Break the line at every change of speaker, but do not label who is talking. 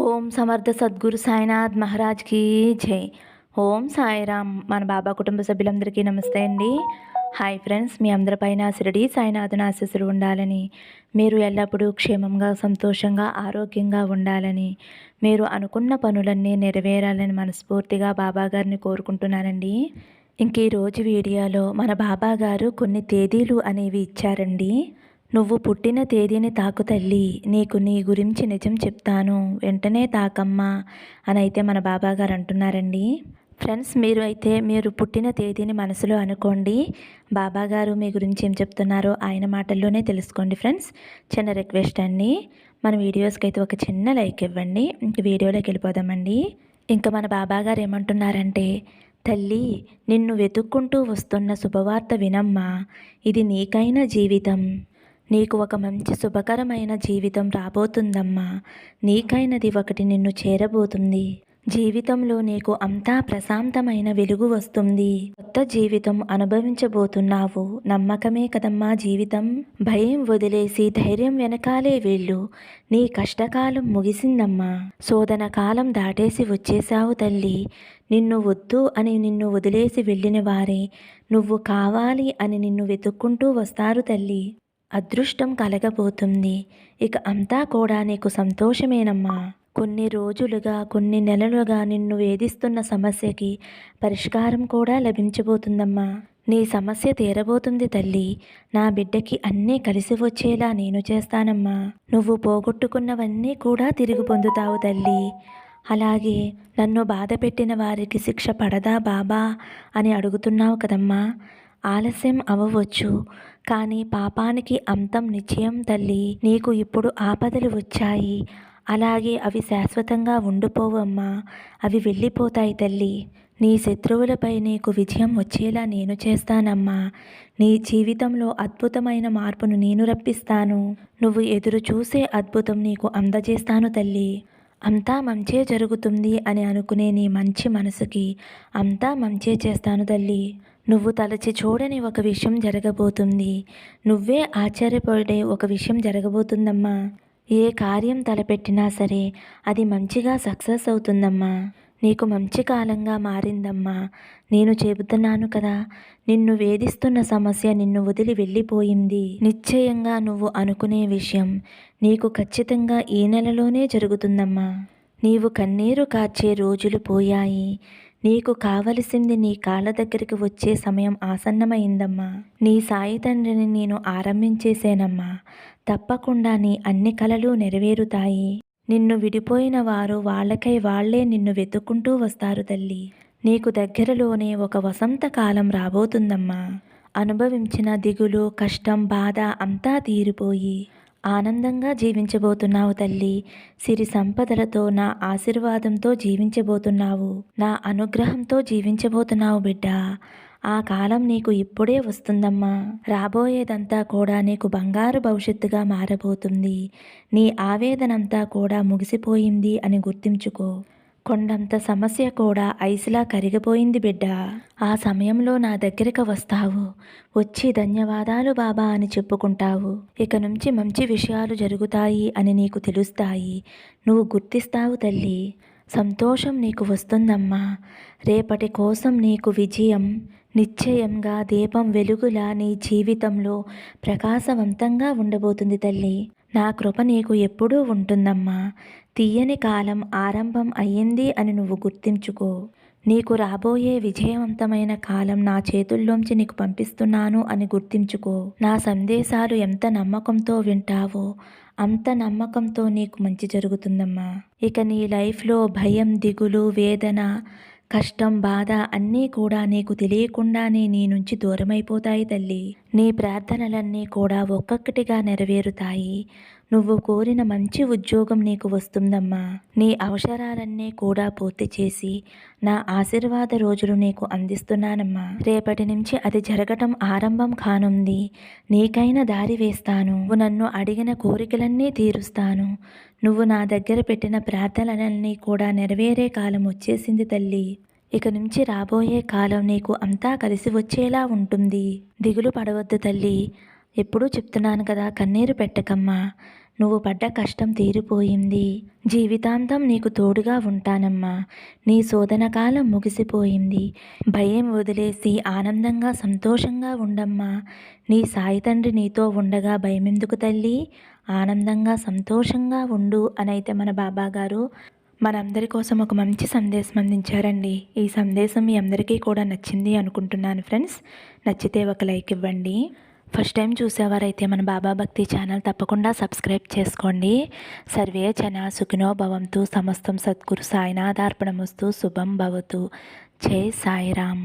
ఓం సమర్థ సద్గురు సాయినాథ్ మహారాజ్కి జై. ఓం సాయిరామ్ మన బాబా కుటుంబ సభ్యులందరికీ నమస్తే అండి. హాయ్ ఫ్రెండ్స్ మీ అందరిపైన శిరడి సాయినాథుని ఆశీస్సులు ఉండాలని మీరు ఎల్లప్పుడూ క్షేమంగా సంతోషంగా ఆరోగ్యంగా ఉండాలని మీరు అనుకున్న పనులన్నీ నెరవేరాలని మనస్ఫూర్తిగా బాబా గారిని కోరుకుంటున్నానండి. ఇంక ఈరోజు వీడియోలో మన బాబా గారు కొన్ని తేదీలు అనేవి ఇచ్చారండి. నువ్వు పుట్టిన తేదీని తాకు తల్లి. నీకు నీ గురించి నిజం చెప్తాను. వెంటనే తాకమ్మా అని అయితే మన బాబాగారు అంటున్నారండి. ఫ్రెండ్స్ మీరు అయితే మీరు పుట్టిన తేదీని మనసులో అనుకోండి. బాబాగారు మీ గురించి ఏం చెప్తున్నారో ఆయన మాటల్లోనే తెలుసుకోండి ఫ్రెండ్స్. చిన్న రిక్వెస్ట్ అండి. మన వీడియోస్కి అయితే ఒక చిన్న లైక్ ఇవ్వండి. ఇంక వీడియోలోకి వెళ్ళిపోదామండి. ఇంకా మన బాబాగారు ఏమంటున్నారంటే తల్లి నిన్ను వెతుక్కుంటూ వస్తున్న శుభవార్త వినమ్మా. ఇది నీకైన జీవితం. నీకు ఒక మంచి శుభకరమైన జీవితం రాబోతుందమ్మా. నీకైనది ఒకటి నిన్ను చేరబోతుంది. జీవితంలో నీకు అంతా ప్రశాంతమైన వెలుగు వస్తుంది. కొత్త జీవితం అనుభవించబోతున్నావు. నమ్మకమే కదమ్మా జీవితం. భయం వదిలేసి ధైర్యం వెనకాలే వెళ్ళు. నీ కష్టకాలం ముగిసిందమ్మా. శోధన కాలం దాటేసి వచ్చేశావు తల్లి. నిన్ను వద్దు అని నిన్ను వదిలేసి వెళ్ళిన వారే నువ్వు కావాలి అని నిన్ను వెతుక్కుంటూ వస్తారు తల్లి. అదృష్టం కలగబోతుంది. ఇక అంతా కూడా నీకు సంతోషమేనమ్మా. కొన్ని రోజులుగా కొన్ని నెలలుగా నిన్ను వేధిస్తున్న సమస్యకి పరిష్కారం కూడా లభించబోతుందమ్మా. నీ సమస్య తీరబోతుంది తల్లి. నా బిడ్డకి అన్నీ కలిసి వచ్చేలా నేను చేస్తానమ్మా. నువ్వు పోగొట్టుకున్నవన్నీ కూడా తిరిగి పొందుతావు తల్లి. అలాగే నన్ను బాధ పెట్టిన వారికి శిక్ష పడదా బాబా అని అడుగుతున్నావు కదమ్మా. ఆలస్యం అవ్వవచ్చు. కానీ పాపానికి అంతం నిశ్చయం తల్లి. నీకు ఇప్పుడు ఆపదలు వచ్చాయి. అలాగే అవి శాశ్వతంగా ఉండిపోవమ్మా. అవి వెళ్ళిపోతాయి తల్లి. నీ శత్రువులపై నీకు విజయం వచ్చేలా నేను చేస్తానమ్మా. నీ జీవితంలో అద్భుతమైన మార్పును నేను రప్పిస్తాను. నువ్వు ఎదురు చూసే అద్భుతం నీకు అందజేస్తాను తల్లి. అంతా మంచే జరుగుతుంది అని అనుకునే నీ మంచి మనసుకి అంతా మంచే చేస్తాను తల్లి. నువ్వు తలచి చూడని ఒక విషయం జరగబోతుంది. నువ్వే ఆశ్చర్యపడే ఒక విషయం జరగబోతుందమ్మా. ఏ కార్యం తలపెట్టినా సరే అది మంచిగా సక్సెస్ అవుతుందమ్మా. నీకు మంచి కాలంగా మారిందమ్మా. నేను చెబుతున్నాను కదా నిన్ను వేధిస్తున్న సమస్య నిన్ను వదిలి వెళ్ళిపోయింది. నిశ్చయంగా నువ్వు అనుకునే విషయం నీకు ఖచ్చితంగా ఈ నెలలోనే జరుగుతుందమ్మా. నీవు కన్నీరు కార్చే రోజులు పోయాయి. నీకు కావలసింది నీ కాళ్ళ దగ్గరికి వచ్చే సమయం ఆసన్నమైందమ్మా. నీ సాయి తండ్రిని నేను ఆరంభించేసేనమ్మా. తప్పకుండా నీ అన్ని కలలు నెరవేరుతాయి. నిన్ను విడిపోయిన వారు వాళ్ళకై వాళ్ళే నిన్ను వెతుక్కుంటూ వస్తారు తల్లి. నీకు దగ్గరలోనే ఒక వసంతకాలం రాబోతుందమ్మా. అనుభవించిన దిగులు కష్టం బాధ అంతా తీరిపోయి ఆనందంగా జీవించబోతున్నావు తల్లి. సిరి సంపదలతో నా ఆశీర్వాదంతో జీవించబోతున్నావు. నా అనుగ్రహంతో జీవించబోతున్నావు బిడ్డ. ఆ కాలం నీకు ఇప్పుడే వస్తుందమ్మా. రాబోయేదంతా కూడా నీకు బంగారు భవిష్యత్తుగా మారబోతుంది. నీ ఆవేదనంతా కూడా ముగిసిపోయింది అని గుర్తించుకో. కొండంత సమస్య కూడా ఐస్లా కరిగిపోయింది బిడ్డ. ఆ సమయంలో నా దగ్గరికి వస్తావు. వచ్చి ధన్యవాదాలు బాబా అని చెప్పుకుంటావు. ఇక నుంచి మంచి విషయాలు జరుగుతాయి అని నీకు తెలుస్తాయి. నువ్వు గుర్తిస్తావు తల్లి. సంతోషం నీకు వస్తుందమ్మా. రేపటి కోసం నీకు విజయం నిశ్చయంగా దీపం వెలుగులా నీ జీవితంలో ప్రకాశవంతంగా ఉండబోతుంది తల్లి. నా కృప నీకు ఎప్పుడూ ఉంటుందమ్మా. తీయని కాలం ఆరంభం అయ్యింది అని నువ్వు గుర్తించుకో. నీకు రాబోయే విజయవంతమైన కాలం నా చేతుల్లోంచి నీకు పంపిస్తున్నాను అని గుర్తించుకో. నా సందేశాలు ఎంత నమ్మకంతో వింటావో అంత నమ్మకంతో నీకు మంచి జరుగుతుందమ్మా. ఇక నీ లైఫ్లో భయం దిగులు వేదన కష్టం బాధ అన్నీ కూడా నీకు తెలియకుండానే నీ నుంచి దూరమైపోతాయి తల్లి. నీ ప్రార్థనలన్నీ కూడా ఒక్కొక్కటిగా నెరవేరుతాయి. నువ్వు కోరిన మంచి ఉద్యోగం నీకు వస్తుందమ్మా. నీ అవసరాలన్నీ కూడా పూర్తి చేసి నా ఆశీర్వాద రోజులు నీకు అందిస్తున్నానమ్మా. రేపటి నుంచి అది జరగటం ఆరంభం కానుంది. నీకైన దారి వేస్తాను. నువ్వు నన్ను అడిగిన కోరికలన్నీ తీరుస్తాను. నువ్వు నా దగ్గర పెట్టిన ప్రార్థనలన్నీ కూడా నెరవేరే కాలం వచ్చేసింది తల్లి. ఇక నుంచి రాబోయే కాలం నీకు అంతా కలిసి వచ్చేలా ఉంటుంది. దిగులు పడవద్దు తల్లి. ఎప్పుడూ చెప్తున్నాను కదా కన్నీరు పెట్టకమ్మా. నువ్వు పడ్డ కష్టం తీరిపోయింది. జీవితాంతం నీకు తోడుగా ఉంటానమ్మా. నీ శోధన కాలం ముగిసిపోయింది. భయం వదిలేసి ఆనందంగా సంతోషంగా ఉండమ్మా. నీ సాయి తండ్రి నీతో ఉండగా భయమెందుకు తల్లి? ఆనందంగా సంతోషంగా ఉండు అని అయితే మన బాబా గారు మనందరి కోసం ఒక మంచి సందేశం అందించారండి. ఈ సందేశం మీ అందరికీ కూడా నచ్చింది అనుకుంటున్నాను ఫ్రెండ్స్. నచ్చితే ఒక లైక్ ఇవ్వండి. ఫస్ట్ టైం చూసేవారైతే మన బాబా భక్తి ఛానల్ తప్పకుండా సబ్స్క్రైబ్ చేసుకోండి. సర్వే జన సుఖినో భవంతు. సమస్తం సద్గురు సాయినాథార్పణమస్తు. శుభం భవతు. జై సాయిరామ్.